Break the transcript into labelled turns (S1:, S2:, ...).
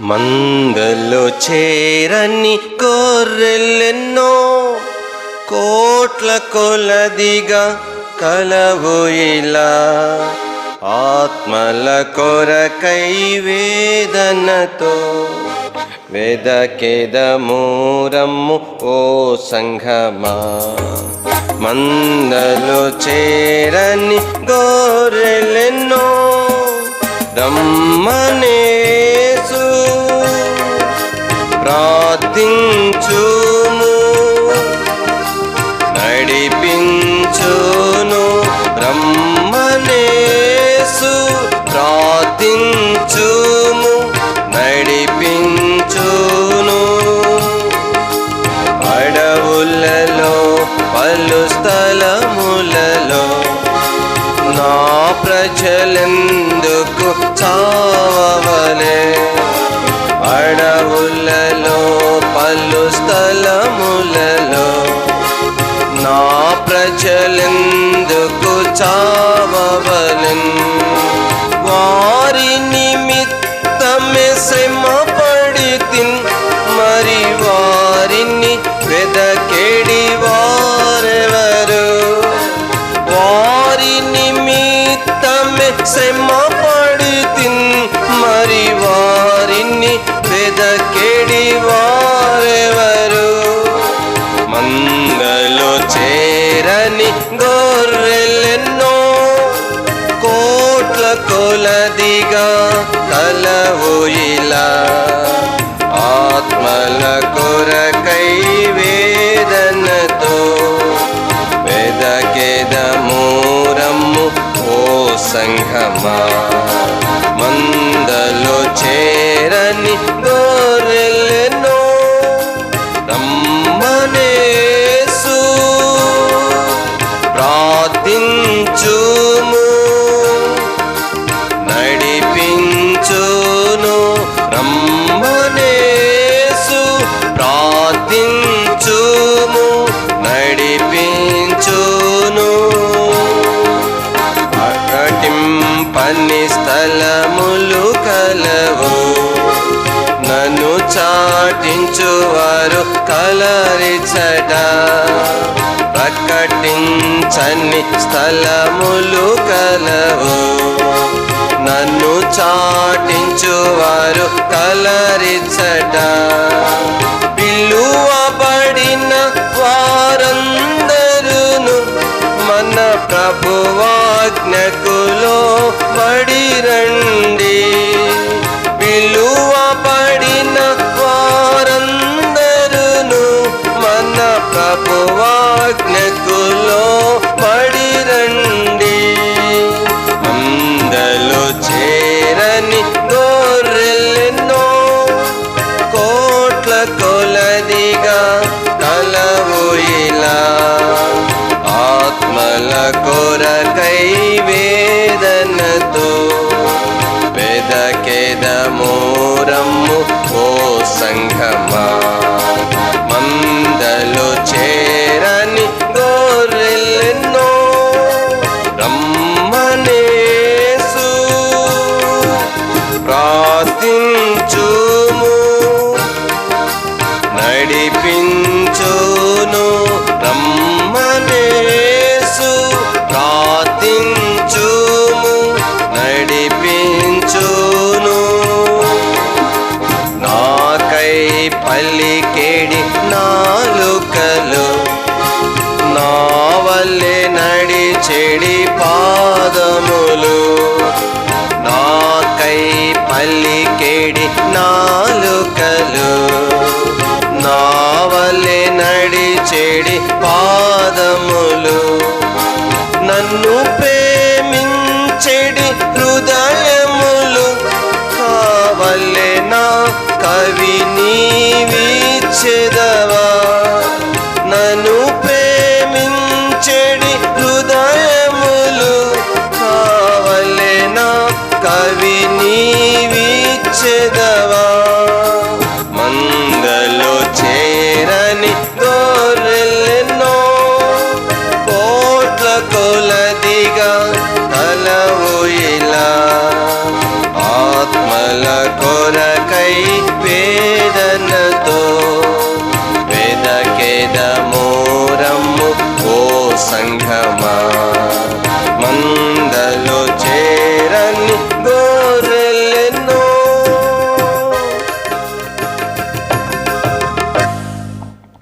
S1: మందలో చేరని కోర్రెల్లెన్నో కోట్ల కొలదిగా కలవు ఇలా ఆత్మల కొరకై వేదనతో వెదకెదమూరమ్ము ఓ సంఘమా. మందలో చేరని గోరెలెన్నో దమ్మనే నడిపించును. నడిపించును రమ్మనేసు ప్రార్థించుము. నడిపించును. అడవులలో పలు స్థలములలో నా ప్రజలెందుకు చా ప్రజలెందుకు చావవలెన్ వారి నిమిత్తమే శ్రమ పడితిన్ మరి వారిని వెదకెడి వారెవరు వారి నిమిత్తమే శ్రమ పడితిన్ మరి వారిని వెదకెడి వారెవరు కొలదిగా కలవు ఇలా ఆత్మల కొరకై వేదనతో వెదకెదమూరమ్ము ఓ సంఘమా. మందలో చేరని గొర్రెలెన్నో రమ్మనేసు. ప్రార్థించుము చాటించువారు కలరిచట. ప్రకటించని స్థలములు కలవు. నన్ను చాటించువారు కలరిచట. పిలువబడిన వారందరును మన ప్రభువాజ్ఞకు వెదకెదమూరమ్ము ఓ సంఘమా. మందలు చేరని గోరెల్లెన్నో రమ్మనేసు. ప్రార్థించుము నడిచెడి పాదములు. నన్ను ప్రేమించెడి హృదయములు. కావల్లే నా కవి నీవిచ్చెదవా కొరకై వేదనతో వేదకేద మోరము ఓ సంఘమా? మన్